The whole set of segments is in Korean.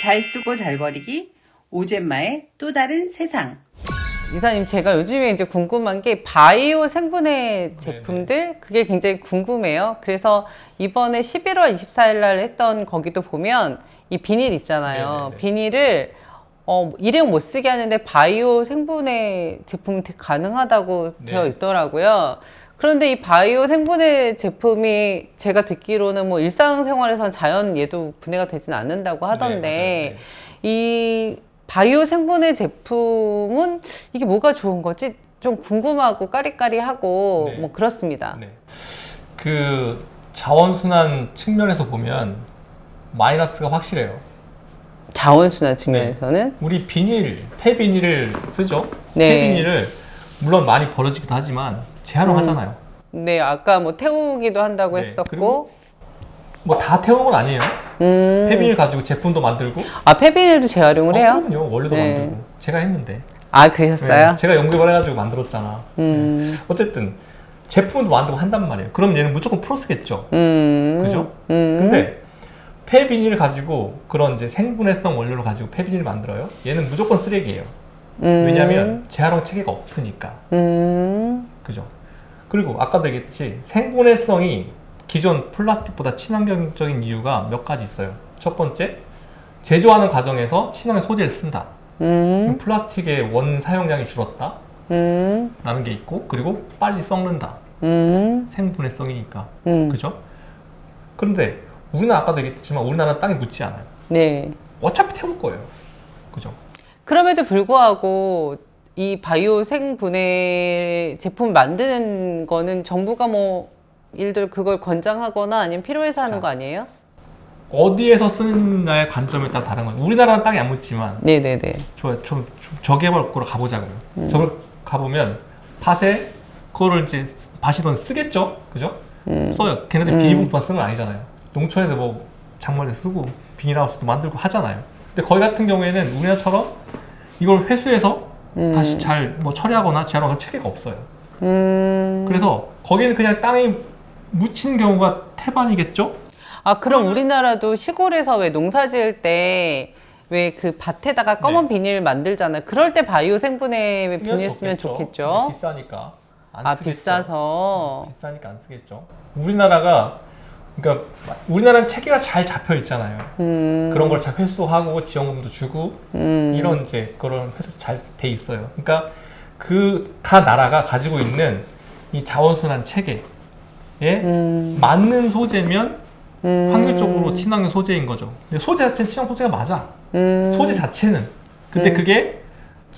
잘 쓰고 잘 버리기 오젠마의 또 다른 세상 이사님 제가 요즘에 이제 궁금한 게 바이오 생분해 제품들 그게 굉장히 궁금해요. 그래서 이번에 11월 24일 날 했던 거기도 보면 이 비닐 있잖아요. 네네네. 비닐을 어, 일회용 못 쓰게 하는데 바이오 생분해 제품 가능하다고 네. 되어 있더라고요. 그런데 이 바이오 생분해 제품이 제가 듣기로는 뭐 일상생활에선 자연 얘도 분해가 되진 않는다고 하던데 이 바이오 생분해 제품은 이게 뭐가 좋은 거지? 좀 궁금하고 까리까리하고 네. 뭐 그렇습니다. 네. 그 자원순환 측면에서 보면 마이너스가 확실해요. 자원순환 측면에서는 우리 비닐, 폐비닐을 쓰죠. 네. 폐비닐을 물론 많이 버려지기도 하지만 재활용하잖아요. 네 아까 뭐 태우기도 한다고 네, 했었고 그리고 뭐 다 태우는 건 아니에요. 음. 폐비닐 가지고 제품도 만들고. 아 폐비닐도 재활용을 해요? 어, 그럼요. 원래도 네. 만들고. 제가 했는데. 아 그러셨어요? 네, 제가 연구개발 해가지고 만들었잖아. 음. 어쨌든 제품도 만들고 한단 말이에요. 그럼 얘는 무조건 플러스겠죠. 음. 그죠? 음. 근데 폐비닐을 가지고 그런 이제 생분해성 원료를 가지고 폐비닐을 만들어요. 얘는 무조건 쓰레기예요. 음. 왜냐하면 재활용 체계가 없으니까. 음. 그죠? 그리고 아까도 얘기했듯이 생분해성이 기존 플라스틱보다 친환경적인 이유가 몇 가지 있어요. 첫 번째, 제조하는 과정에서 친환경 소재를 쓴다. 음. 플라스틱의 원 사용량이 줄었다. 음. 라는 게 있고, 그리고 빨리 썩는다. 음. 생분해성이니까. 음. 그죠? 그런데 우리나라 아까도 얘기했지만 우리나라는 땅에 묻지 않아요. 네. 어차피 태울 거예요. 그죠? 그럼에도 불구하고 이 바이오 생분해 제품 만드는 거는 정부가 뭐 일들 그걸 권장하거나 아니면 필요해서 하는 자. 거 아니에요? 어디에서 쓰느냐의 관점에 따라 다른 거예요. 우리나라는 땅에 안 묻지만 네네네. 좋아요. 좀, 좀 저개발국으로 가보자고요. 저걸 가보면 밭에 그거를 이제 밭이던 쓰겠죠? 그죠? 써요. 걔네들 비닐봉투만 쓰는 건 아니잖아요. 농촌에도 뭐 작물에 쓰고 비닐하우스도 만들고 하잖아요. 근데 거기 같은 경우에는 우리나라처럼 이걸 회수해서 다시 잘 뭐 처리하거나 재활용할 체계가 없어요. 음. 그래서 거기는 그냥 땅에 묻히는 경우가 태반이겠죠? 아 그럼 우리나라도 시골에서 왜 농사 지을 때 왜 그 밭에다가 검은 비닐 만들잖아요. 그럴 때 바이오 생분해 비닐 쓰면 좋겠죠. 근데 비싸니까 안 아 쓰겠죠. 비싸서. 비싸니까 안 쓰겠죠. 우리나라가 그러니까 우리나라는 체계가 잘 잡혀 있잖아요. 음. 그런 걸 잘 회수하고 지원금도 주고 음. 이런 이제 그런 회수 잘 돼 있어요. 그러니까 그 각 나라가 가지고 있는 이 자원순환 체계에 음. 맞는 소재면 음. 확률적으로 친환경 소재인 거죠. 근데 소재 자체는 친환경 소재가 맞아. 음. 소재 자체는. 근데 그게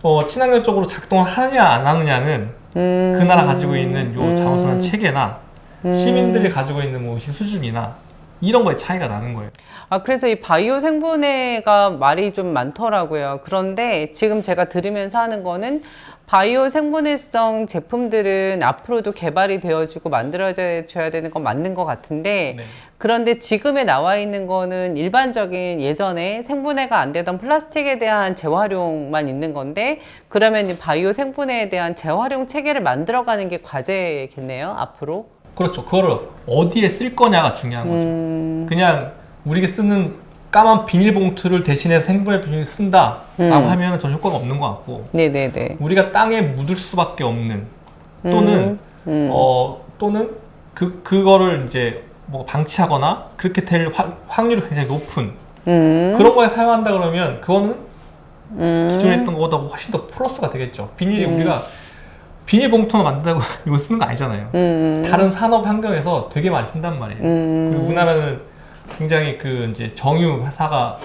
어, 친환경적으로 작동을 하느냐 안 하느냐는 음. 그 나라 가지고 있는 요 음. 자원순환 체계나 음. 시민들이 가지고 있는 뭐 의식 수준이나 이런 거에 차이가 나는 거예요. 아, 그래서 이 바이오 생분해가 말이 좀 많더라고요. 그런데 지금 제가 들으면서 하는 거는 바이오 생분해성 제품들은 앞으로도 개발이 되어지고 만들어져야 되는 건 맞는 것 같은데 네. 그런데 지금에 나와 있는 거는 일반적인 예전에 생분해가 안 되던 플라스틱에 대한 재활용만 있는 건데 그러면 이 바이오 생분해에 대한 재활용 체계를 만들어가는 게 과제겠네요, 앞으로. 그렇죠. 그거를 어디에 쓸 거냐가 중요한 거죠. 음, 그냥 우리가 쓰는 까만 비닐봉투를 대신해서 생분해 비닐 쓴다라고 음. 하면 전 효과가 없는 것 같고 네네네. 우리가 땅에 묻을 수밖에 없는 또는 음. 어 또는 그 그거를 이제 뭐 방치하거나 그렇게 될 확- 확률이 굉장히 높은 음. 그런 거에 사용한다 그러면 그거는 음. 기존에 했던 것보다 훨씬 더 플러스가 되겠죠. 비닐이 우리가 비닐봉투만 만든다고 이거 쓰는 거 아니잖아요. 음. 다른 산업 환경에서 되게 많이 쓴단 말이에요. 음. 그리고 우리나라는 굉장히 그 이제 정유 회사가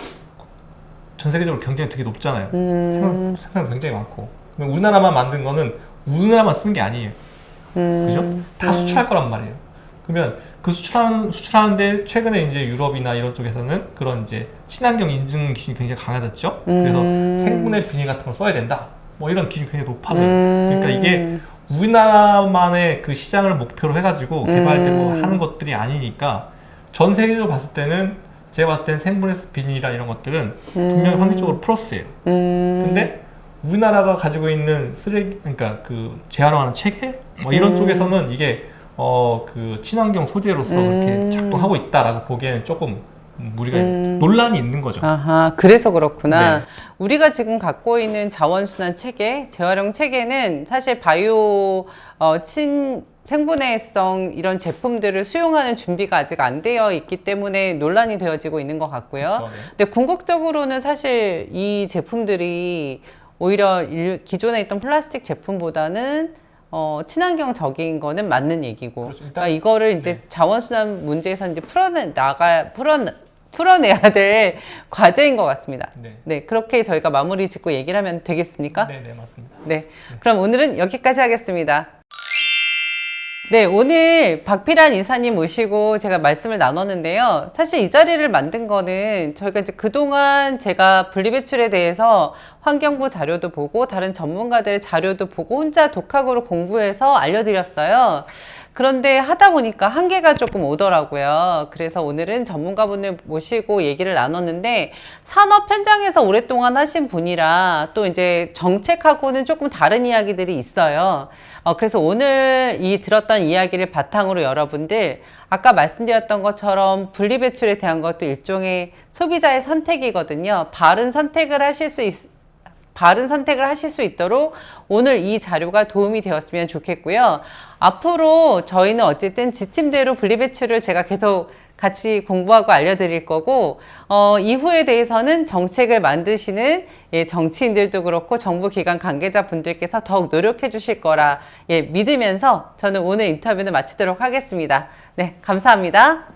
전 세계적으로 경쟁이 되게 높잖아요. 음. 생산, 생산 굉장히 많고. 근데 우리나라만 만든 거는 우리나라만 쓰는 게 아니에요. 음. 그죠? 다 수출할 거란 말이에요. 그러면 그 수출하는, 수출하는데 최근에 이제 유럽이나 이런 쪽에서는 그런 이제 친환경 인증 기준이 굉장히 강화됐죠. 그래서 음. 생분해 비닐 같은 걸 써야 된다. 뭐 이런 기준이 굉장히 높아져요. 음. 그러니까 이게 우리나라만의 그 시장을 목표로 해가지고 개발되고 음. 하는 것들이 아니니까 전 세계적으로 봤을 때는 제가 봤을 때는 생분해 비닐이나 이런 것들은 분명히 확률적으로 플러스예요. 음. 근데 우리나라가 가지고 있는 쓰레기 그러니까 그 재활용하는 체계 뭐 이런 음. 쪽에서는 이게 어 그 친환경 소재로서 음. 이렇게 작동하고 있다라고 보기에는 조금 우리가 논란이 있는 거죠. 아하, 그래서 그렇구나. 네. 우리가 지금 갖고 있는 자원순환 체계, 재활용 체계는 사실 바이오 어, 친 생분해성 이런 제품들을 수용하는 준비가 아직 안 되어 있기 때문에 논란이 되어지고 있는 것 같고요. 그렇죠, 네. 근데 궁극적으로는 사실 이 제품들이 오히려 일- 기존에 있던 플라스틱 제품보다는 어, 친환경적인 거는 맞는 얘기고. 그렇죠. 일단- 그러니까 이거를 이제 네. 자원순환 문제에서 이제 풀어내 나가 풀어 풀어내야 될 과제인 것 같습니다. 네. 네, 그렇게 저희가 마무리 짓고 얘기를 하면 되겠습니까? 네, 네, 맞습니다. 네. 그럼 오늘은 여기까지 하겠습니다. 네, 오늘 박필환 이사님 모시고 제가 말씀을 나눴는데요. 사실 이 자리를 만든 거는 저희가 이제 그동안 제가 분리배출에 대해서 환경부 자료도 보고 다른 전문가들의 자료도 보고 혼자 독학으로 공부해서 알려드렸어요. 그런데 하다 보니까 한계가 조금 오더라고요. 그래서 오늘은 전문가분을 모시고 얘기를 나눴는데 산업 현장에서 오랫동안 하신 분이라 또 이제 정책하고는 조금 다른 이야기들이 있어요. 어, 그래서 오늘 이 들었던 이야기를 바탕으로 여러분들 아까 말씀드렸던 것처럼 분리배출에 대한 것도 일종의 소비자의 선택이거든요. 바른 선택을 하실 수 있, 바른 선택을 하실 수 있도록 오늘 이 자료가 도움이 되었으면 좋겠고요. 앞으로 저희는 어쨌든 지침대로 분리배출을 제가 계속 같이 공부하고 알려드릴 거고, 어, 이후에 대해서는 정책을 만드시는 예, 정치인들도 그렇고 정부 기관 관계자 분들께서 더욱 노력해 주실 거라 예, 믿으면서 저는 오늘 인터뷰는 마치도록 하겠습니다. 네, 감사합니다.